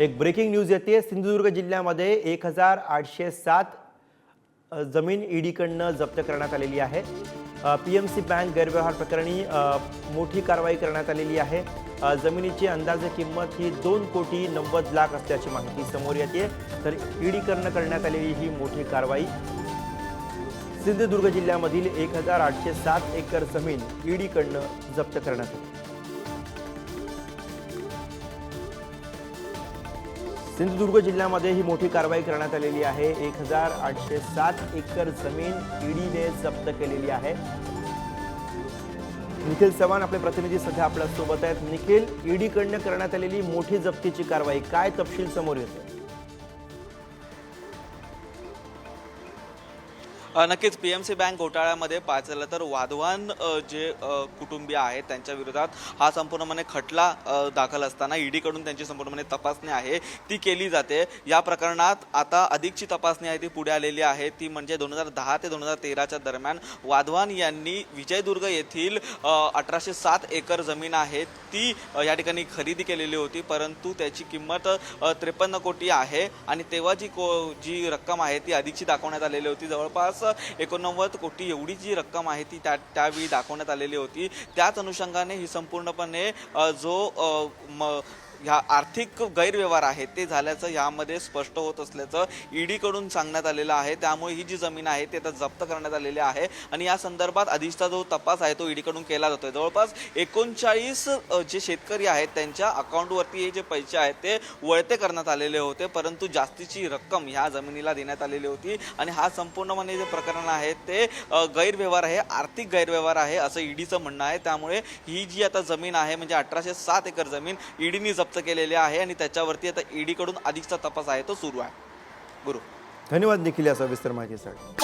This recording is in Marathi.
एक ब्रेकिंग न्यूज येते. सिंधुदुर्ग जिल्ह्यामध्ये एक हजार आठशे सात जमीन ईडीकडनं जप्त करण्यात आलेली आहे. पी एम सी बँक गैरव्यवहार प्रकरणी मोठी कारवाई करण्यात आलेली आहे. जमिनीची अंदाजे किंमत ही दोन कोटी नव्वद लाख असल्याची माहिती समोर येते. तर ईडीकडनं करण्यात आलेली ही मोठी कारवाई. सिंधुदुर्ग जिल्ह्यामधील एक हजार आठशे सात एकर जमीन ईडीकडनं जप्त करण्यात आली. सिंधुदुर्ग जिल्ह्यामध्ये ही मोठी कारवाई करण्यात आलेली आहे. एक हजार आठशे सात एकर जमीन ईडीने जप्त केलेली आहे. निखिल चव्हाण आपले प्रतिनिधी सध्या आपल्यासोबत आहेत. निखिल ईडीकडनं करण्यात आलेली मोठी जप्तीची कारवाई काय तपशील समोर येतो नक्कीच पी एम सी बँक घोटाळ्यामध्ये पाहायचं तर वाधवान जे कुटुंबीय आहेत त्यांच्या विरोधात हा संपूर्णपणे खटला दाखल असताना ईडीकडून त्यांची संपूर्णपणे तपासणी आहे ती केली जाते. या प्रकरणात आता अधिकची तपासणी आहे ती पुढे आलेली आहे. ती म्हणजे दोन हजार दहा ते दोन हजार तेराच्या दरम्यान वाधवान यांनी विजयदुर्ग येथील अठराशे सात एकर जमीन आहे ती या ठिकाणी खरेदी केलेली होती परंतु त्याची किंमत त्रेपन्न कोटी आहे आणि तेव्हा जी को जी रक्कम आहे ती अधिकची दाखवण्यात आलेली होती. जवळपास एकोणनव्वद कोटी एवढी जी रक्कम आहे ती त्या त्यावेळी दाखवण्यात आलेली होती. त्याच अनुषंगाने ही संपूर्णपणे जो म ह्या आर्थिक गैरव्यवहार आहेत ते झाल्याचं यामध्ये स्पष्ट होत असल्याचं ईडीकडून सांगण्यात आलेलं आहे. त्यामुळे ही जी जमीन आहे ती आता जप्त करण्यात आलेली आहे. आणि या संदर्भात अधिकचा जो तपास आहे तो ईडीकडून केला जातोय. जवळपास एकोणचाळीस जे शेतकरी आहेत त्यांच्या अकाउंटवरती हे जे पैसे आहेत ते वळते करण्यात आलेले होते. परंतु जास्तीची रक्कम ह्या जमिनीला देण्यात आलेली होती. आणि हा संपूर्णपणे जे प्रकरण आहे ते गैरव्यवहार आहे आर्थिक गैरव्यवहार आहे असं ईडीचं म्हणणं आहे. त्यामुळे ही जी आता जमीन आहे म्हणजे अठराशे सात एकर जमीन ईडीने जप्त केलेले आहे आणि त्याच्यावरती आता ईडीकडून अधिकचा तपास आहे तो सुरू आहे. गुरु. धन्यवाद निखिल या सविस्तर माहितीसाठी.